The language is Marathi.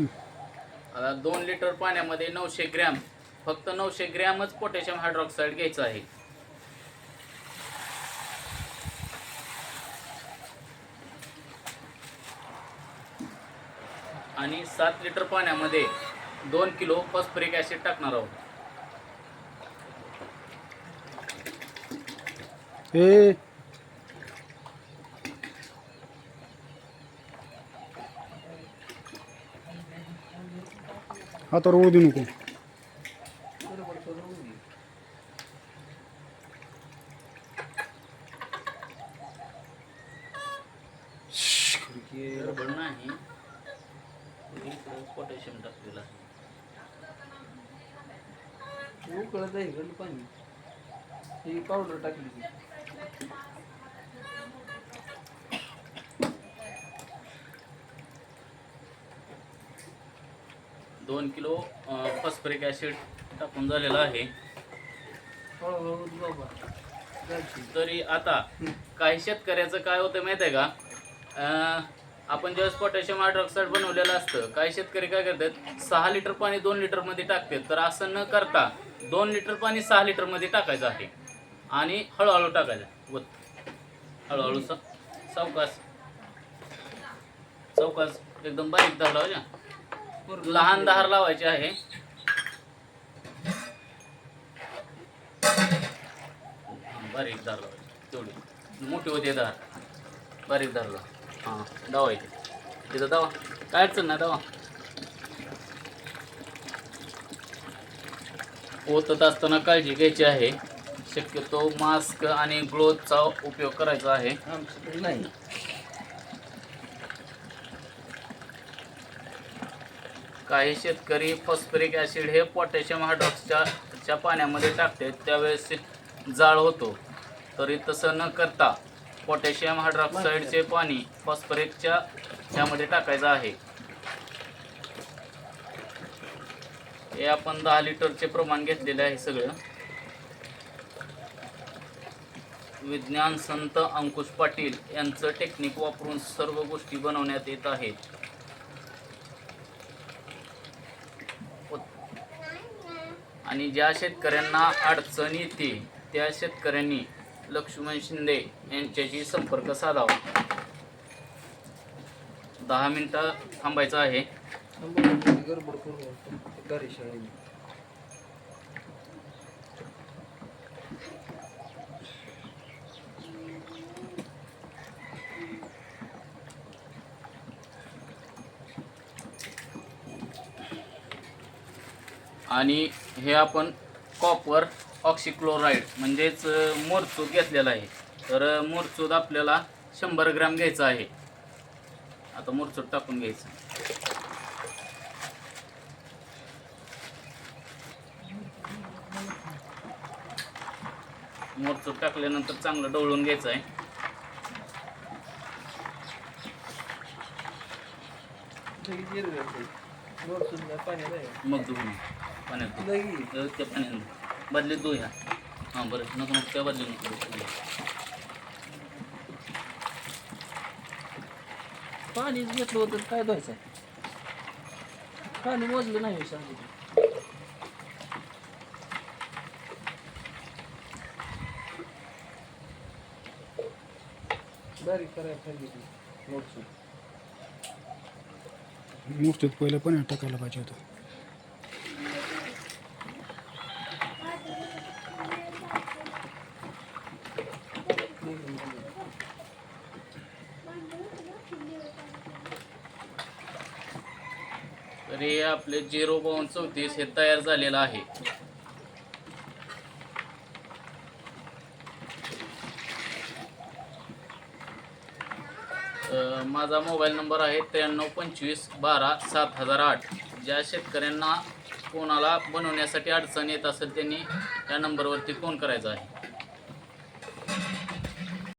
आता दोन लिटर पाण्यामध्ये नऊशे ग्रॅम फक्त नऊशे ग्रॅमच पोटॅशियम हायड्रॉक्साईड घ्यायचं आहे. आणि सात लिटर पाण्यामध्ये दोन किलो फॉस्फरिक ॲसिड टाकणार आहोत. हातावर ओढू देऊ नको. नाही पोटॅशियम टाकलेलं आहे उकळत आहे इकडलं पाणी. ही पावडर टाकली दोन किलो फॉस्फरिक ॲसिड टाकून झालेलं आहे. तरी आता काही शेतकऱ्याचं काय होतं माहिती आहे का आपण ज्यावेळेस पोटॅशियम हायड्रॉक्साईड बनवलेलं असतं काही शेतकरी काय करतात? सहा लिटर पाणी दोन लिटरमध्ये टाकतात. तर असं न करता दोन लिटर पाणी सहा लिटरमध्ये टाकायचं आहे. आणि हळूहळू टाकायचं व हळूहळू सा सावकाश एकदम बारीक धार लहान धार लावायचे आहे. बारीक धार लावायची. तेवढी. मोठी होते धार बारीक धार लाव. हां दावायची तिथं दावा. काय अडचण नाही दावा. ओतत असताना काळजी घ्यायची आहे. शक्यतो मास्क आणि ग्लोथचा उपयोग करायचा आहे. नाही. काही शेतकरी फॉस्फरिक ॲसिड हे पोटॅशियम हायड्रॉक्सच्या च्या पाण्यामध्ये टाकतात त्यावेळेस जाळ होतो. तरी तसं न करता पोटॅशियम हायड्रॉक्साईडचे पाणी फॉस्फरिकच्या ह्यामध्ये टाकायचं आहे. हे आपण दहा लिटरचे प्रमाण घेतलेले आहे सगळं. विज्ञान संत अंकुश पाटील यांचं टेक्निक वापरून सर्व गोष्टी बनवण्यात येत आहेत. आणि ज्या शेतकऱ्यांना अडचण येते त्या शेतकऱ्यांनी लक्ष्मण शिंदे यांच्याशी संपर्क साधावा. दहा मिनिटं थांबायचं आहे. आणि हे आपण कॉपर ऑक्सिक्लोराईड म्हणजेच मोरचूद घेतलेला आहे. तर मोरचूद आपल्याला शंभर ग्रॅम घ्यायचं आहे. आता मोरचूद टाकून घ्यायचं. मोरचूद टाकल्यानंतर चांगलं डवळून घ्यायचं आहे. मग पाण्यात त्या पाण्यात बदलीत धुया हां बरं. नको नको त्या बदली नको. पाणीच घेतलं होतं तर काय धुवायचं? पाणी मोजलं नाही सांगितलं मूर्तीत पहिलं पण टाकायला पाहिजे होतं. तर हे आपले झिरो बावन चौतीस हे तयार झालेलं आहे. माझा मोबाईल नंबर आहे त्र्याण्णव पंचवीस बारा सात हजार आठ. ज्या शेतकऱ्यांना कोणाला बनवण्यासाठी अडचण येत असेल त्यांनी त्या नंबरवरती फोन करायचा आहे.